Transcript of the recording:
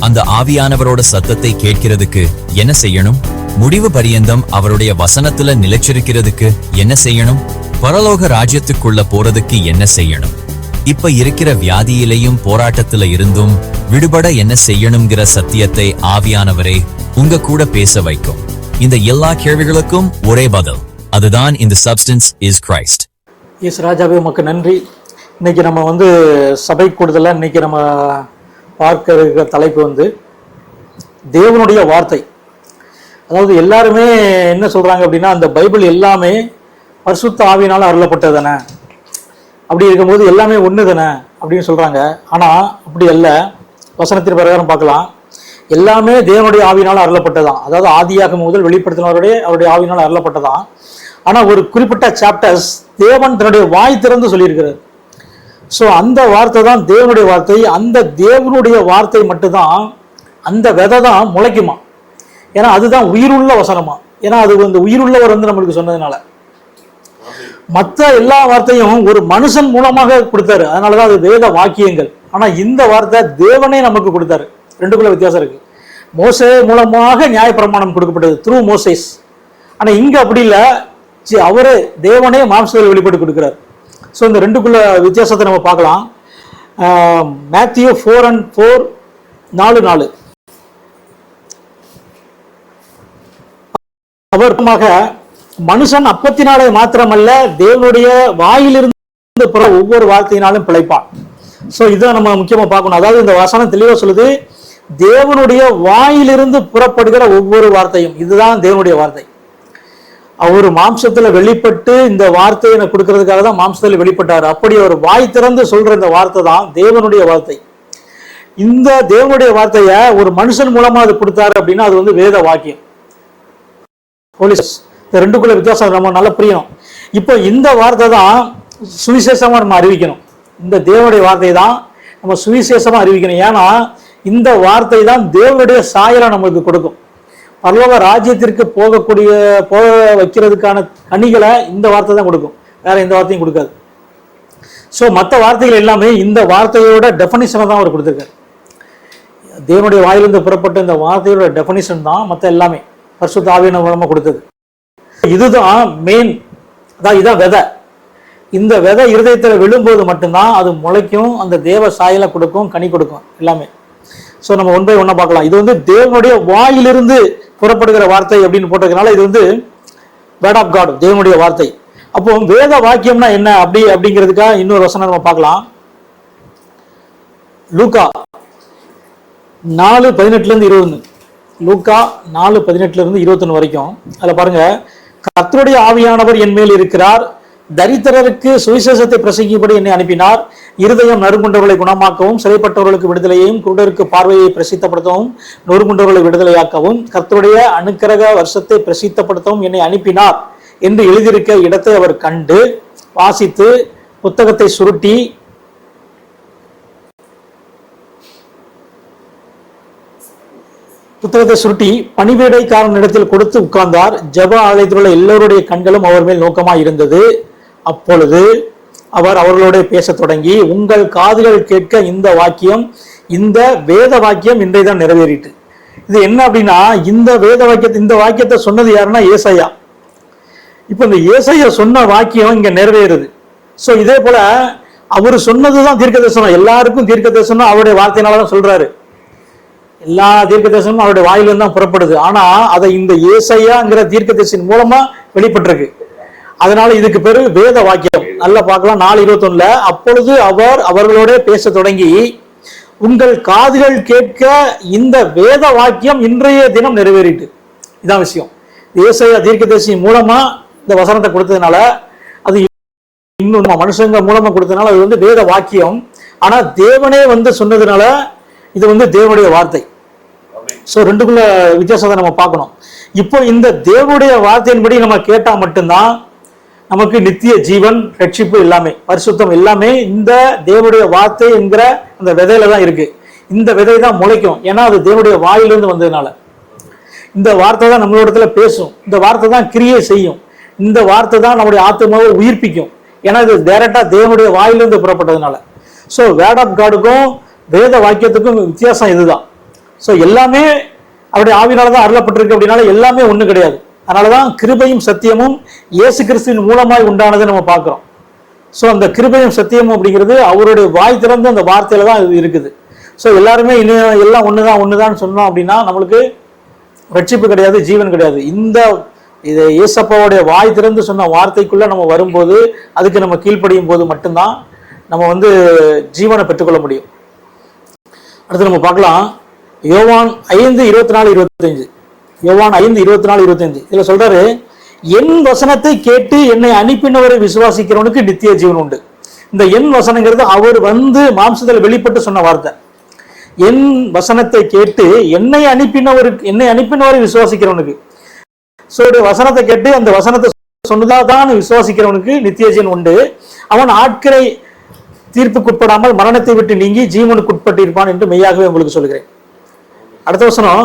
அந்த ஆவியானவரோட சத்தத்தை கேட்கிறதுக்கு என்ன செய்யணும்? முடிவு பரியந்தம் அவருடைய வசனத்துல நிலைச்சிருக்கிறதுக்கு என்ன செய்யணும்? பரலோக ராஜ்யத்துக்குள்ள போறதுக்கு என்ன செய்யணும்? இப்ப இருக்கிற வியாதியிலையும் போராட்டத்துல இருந்தும் விடுபட என்ன செய்யணுங்கிற சத்தியத்தை ஆவியானவரே உங்க கூட பேச வைக்கும். இந்த எல்லா கேள்விகளுக்கும் ஒரே பதில். அதுதான் இந்த சப்ஸ்டன்ஸ் இஸ் கிரைஸ்ட் எஸ் ராஜாவே உமக்கு நன்றி. இன்னைக்கு நம்ம வந்து சபை கூடுதலில் இன்னைக்கு நம்ம பார்க்க இருக்கிற தலைப்பு வந்து தேவனுடைய வார்த்தை. அதாவது எல்லாருமே என்ன சொல்கிறாங்க அப்படின்னா அந்த பைபிள் எல்லாமே பரிசுத்த ஆவியினால் அருளப்பட்டது தானே? அப்படி இருக்கும்போது எல்லாமே ஒன்று தானே? அப்படின்னு சொல்கிறாங்க ஆனால் அப்படி அல்ல. வசனத்தின் பிரகாரம் பார்க்கலாம். எல்லாமே தேவனுடைய ஆவியினால் அருளப்பட்டதான் அதாவது ஆதியாக முதல் வெளிப்படுத்தினவருடைய அவருடைய ஆவியினால் அருளப்பட்டதான் ஆனால் ஒரு குறிப்பிட்ட சாப்டர்ஸ் தேவன் தன்னுடைய வாய் திறந்து சொல்லியிருக்கிறார். ஸோ அந்த வார்த்தை தான் தேவனுடைய வார்த்தை. அந்த தேவனுடைய வார்த்தை மட்டும்தான் அந்த விதை தான் முளைக்குமா? ஏன்னா அதுதான் உயிருள்ள வசனமா? ஏன்னா அது வந்து உயிருள்ளவர் வந்து நம்மளுக்கு சொன்னதுனால. மற்ற எல்லா வார்த்தையும் ஒரு மனுஷன் மூலமாக கொடுத்தாரு. அதனால தான் அது வேத வாக்கியங்கள். ஆனால் இந்த வார்த்தை தேவனே நமக்கு கொடுத்தாரு. ரெண்டுக்குள்ள வித்தியாசம் இருக்கு. மோசே மூலமாக நியாயப்பிரமாணம் கொடுக்கப்பட்டது த்ரூ மோசேஸ் ஆனால் இங்கே அப்படி இல்லை. அவரே தேவனே மாம்சத்தில் வெளிப்பட்டு கொடுக்குறாரு. ஸோ இந்த ரெண்டுக்குள்ள வித்தியாசத்தை நம்ம பார்க்கலாம். மேத்யூ ஃபோர் அண்ட் ஃபோர் நாலு நாலு. அவர்மாக மனுஷன் அப்பத்தினாலே மாத்திரமல்ல தேவனுடைய வாயிலிருந்து புற ஒவ்வொரு வார்த்தையினாலும் பிழைப்பான். ஸோ இதை நம்ம முக்கியமா பார்க்கணும். அதாவது இந்த வசனம் தெளிவாக சொல்லுது தேவனுடைய வாயிலிருந்து புறப்படுகிற ஒவ்வொரு வார்த்தையும் இதுதான் தேவனுடைய வார்த்தை. அவர் மாம்சத்துல வெளிப்பட்டு இந்த வார்த்தையை எனக்கு கொடுக்கறதுக்காக தான் மாம்சத்துல வெளிப்பட்டார். அப்படி அவர் வாய் திறந்து சொல்ற இந்த வார்த்தை தான் தேவனுடைய வார்த்தை. இந்த தேவனுடைய வார்த்தையை ஒரு மனுஷன் மூலமா அது கொடுத்தாரு அப்படின்னா அது வந்து வேத வாக்கியம். போலீஸ் இந்த ரெண்டுக்குள்ள வித்தியாசம் ரொம்ப நல்லா புரியணும். இப்போ இந்த வார்த்தை தான் சுவிசேஷமா நம்ம அறிவிக்கணும். இந்த தேவனுடைய வார்த்தை தான் நம்ம சுவிசேஷமா அறிவிக்கணும். ஏன்னா இந்த வார்த்தை தான் தேவனுடைய சாயலை நம்மளுக்கு கொடுக்கும். பரலோக ராஜ்யத்திற்கு போகக்கூடிய போக வைக்கிறதுக்கான கனிகளை இந்த வார்த்தை தான் கொடுக்கும். வேற எந்த வார்த்தையும் கொடுக்காது. ஸோ மற்ற வார்த்தைகள் எல்லாமே இந்த வார்த்தையோட டெஃபனிஷனை தான் அவர் கொடுத்துருக்காரு. தேவனுடைய வாயிலிருந்து புறப்பட்ட இந்த வார்த்தையோட டெஃபனிஷன் தான் மற்ற எல்லாமே. பரிசுத்த ஆவியான மூலமாக கொடுத்தது. இதுதான் மெயின் அதான் இதான் விதை. இந்த விதை இருதயத்தில் விழும்போது மட்டும்தான் அது முளைக்கும் அந்த தேவ சாயலை கொடுக்கும் கனி கொடுக்கும் எல்லாமே. ஸோ நம்ம ஒன் பை பார்க்கலாம். இது வந்து தேவனுடைய வாயிலிருந்து புறப்படுகிற வார்த்தை அப்படின்னு போட்டதுனால இது வந்து வேர்ட் ஆஃப் காட் தேவனுடைய வார்த்தை. அப்போ வேத வாக்கியம்னா என்ன அப்படி அப்படிங்கிறதுக்காக இன்னொரு வசனம் நம்ம பார்க்கலாம். லூக்கா நாலு பதினெட்டுல இருந்து இருபது. லூக்கா நாலு பதினெட்டுல இருந்து இருபத்தொன்னு வரைக்கும். அதுல பாருங்க கர்த்தருடைய ஆவியானவர் என் மேல் இருக்கிறார் தரித்திரருக்கு சுவிசேஷத்தை பிரசங்கிப்படி என்னை அனுப்பினார். இருதயம் நறுங்குண்டவர்களை குணமாக்கவும் சிறைப்பட்டவர்களுக்கு விடுதலையையும் குருடருக்கு பார்வையை பிரசித்தப்படுத்தவும் நொறுங்குண்டவர்களை விடுதலையாக்கவும் கர்த்தருடைய அனுக்கிரக வருஷத்தை பிரசித்தப்படுத்தவும் என்னை அனுப்பினார் என்று எழுதியிருக்க இடத்தை அவர் கண்டு வாசித்து புத்தகத்தை சுருட்டி புத்தகத்தை சுருட்டி பணிவேடைக்காரன் இடத்தில் கொடுத்து உட்கார்ந்தார். ஜப ஆலயத்தில் உள்ள எல்லோருடைய கண்களும் அவர் மேல் நோக்கமாக இருந்தது. அப்பொழுது அவர் அவர்களோட பேசத் தொடங்கி உங்கள் காதுகள் கேட்க இந்த வாக்கியம் இந்த வேத வாக்கியம் இன்றை தான் நிறைவேறிட்டு இது என்ன அப்படின்னா இந்த வேத வாக்கியத்தை இந்த வாக்கியத்தை சொன்னது யாருன்னா ஏசையா. இப்போ இந்த ஏசையா சொன்ன வாக்கியம் இங்கே நிறைவேறுது. ஸோ இதே போல அவர் சொன்னது தான் தீர்க்க தரிசனம் எல்லாருக்கும் தீர்க்க தரிசனம் அவருடைய வார்த்தையினால தான் சொல்றாரு. எல்லா தீர்க்க தரிசனமும் அவருடைய வாயிலிருந்து தான் புறப்படுது. ஆனா அதை இந்த ஏசையாங்கிற தீர்க்க தரிசனம் மூலமா வெளிப்பட்டிருக்கு. அதனால இதுக்கு பேரு வேத வாக்கியம். நல்லா பார்க்கலாம் நாலு இருபத்தொன்னுல அப்பொழுது அவர் அவர்களோட பேச தொடங்கி உங்கள் காதுகள் கேட்க இந்த வேத வாக்கியம் இன்றைய தினம் நிறைவேறிட்டு. இதான் விஷயம். ஏசையா தீர்க்கதரிசி மூலமா இந்த வசனத்தை கொடுத்ததுனால அது இன்னும் நம்ம மனுஷங்க மூலமா கொடுத்ததுனால அது வந்து வேத வாக்கியம். ஆனா தேவனே வந்து சொன்னதுனால இது வந்து தேவனுடைய வார்த்தை. ஸோ ரெண்டுக்குள்ள வித்தியாசத்தை நம்ம பார்க்கணும். இப்போ இந்த தேவனுடைய வார்த்தையின்படி நம்ம கேட்டால் மட்டும்தான் நமக்கு நித்திய ஜீவன் ரட்சிப்பு எல்லாமே பரிசுத்தம் எல்லாமே இந்த தேவனுடைய வார்த்தை என்கிற அந்த விதையில தான் இருக்கு. இந்த விதை தான் முளைக்கும். ஏன்னா அது தேவனுடைய வாயிலிருந்து வந்ததுனால. இந்த வார்த்தை தான் நம்மளோடத்துல பேசும். இந்த வார்த்தை தான் கிரியை செய்யும். இந்த வார்த்தை தான் நம்முடைய ஆத்மாவை உயிர்ப்பிக்கும். ஏன்னா இது டைரக்டா தேவனுடைய வாயிலிருந்து புறப்பட்டதுனால. ஸோ வேர்ட் ஆஃப் காடுக்கும் வேத வாக்கியத்துக்கும் வித்தியாசம் இதுதான். ஸோ எல்லாமே அவருடைய ஆவினால தான் அருளப்பட்டிருக்கு அப்படின்னால எல்லாமே ஒன்றும் கிடையாது. அதனாலதான் கிருபையும் சத்தியமும் இயேசு கிறிஸ்துவின் மூலமாய் உண்டானதை நம்ம பார்க்குறோம். ஸோ அந்த கிருபையும் சத்தியமும் அப்படிங்கிறது அவருடைய வாய் திறந்து அந்த வார்த்தையில தான் இது இருக்குது. ஸோ எல்லாருமே இன்னும் எல்லாம் ஒன்று தான் ஒன்று தான் சொன்னோம் அப்படின்னா நம்மளுக்கு ரட்சிப்பு கிடையாது ஜீவன் கிடையாது. இந்த இது இயேசப்பாவுடைய வாய் திறந்து சொன்ன வார்த்தைக்குள்ளே நம்ம வரும்போது அதுக்கு நம்ம கீழ்ப்படியும் போது மட்டும்தான் நம்ம வந்து ஜீவனை பெற்றுக்கொள்ள முடியும். அடுத்து நம்ம பார்க்கலாம். யோவான் ஐந்து இருபத்தி நாலு இருபத்தஞ்சு யோவான் ஐந்து இருபத்தி நாலு இருபத்தஞ்சு இதில் சொல்றாரு என் வசனத்தை கேட்டு என்னை அனுப்பினவரை விசுவாசிக்கிறவனுக்கு நித்திய ஜீவன் உண்டு. இந்த என் வசனங்கிறது அவர் வந்து மாம்சத்தில் வெளிப்பட்டு சொன்ன வார்த்தை. என் வசனத்தை கேட்டு என்னை அனுப்பினவருக்கு என்னை அனுப்பினவரை விசுவாசிக்கிறவனுக்கு. ஸோ வசனத்தை கேட்டு அந்த வசனத்தை சொன்னதாதான் விசுவாசிக்கிறவனுக்கு நித்திய ஜீவன் உண்டு. அவன் ஆட்களை தீர்ப்புக்குட்படாமல் மரணத்தை விட்டு நீங்கி ஜீவனுக்கு உட்பட்டு இருப்பான் என்று மெய்யாகவே உங்களுக்கு சொல்கிறேன் அடுத்த வசனம்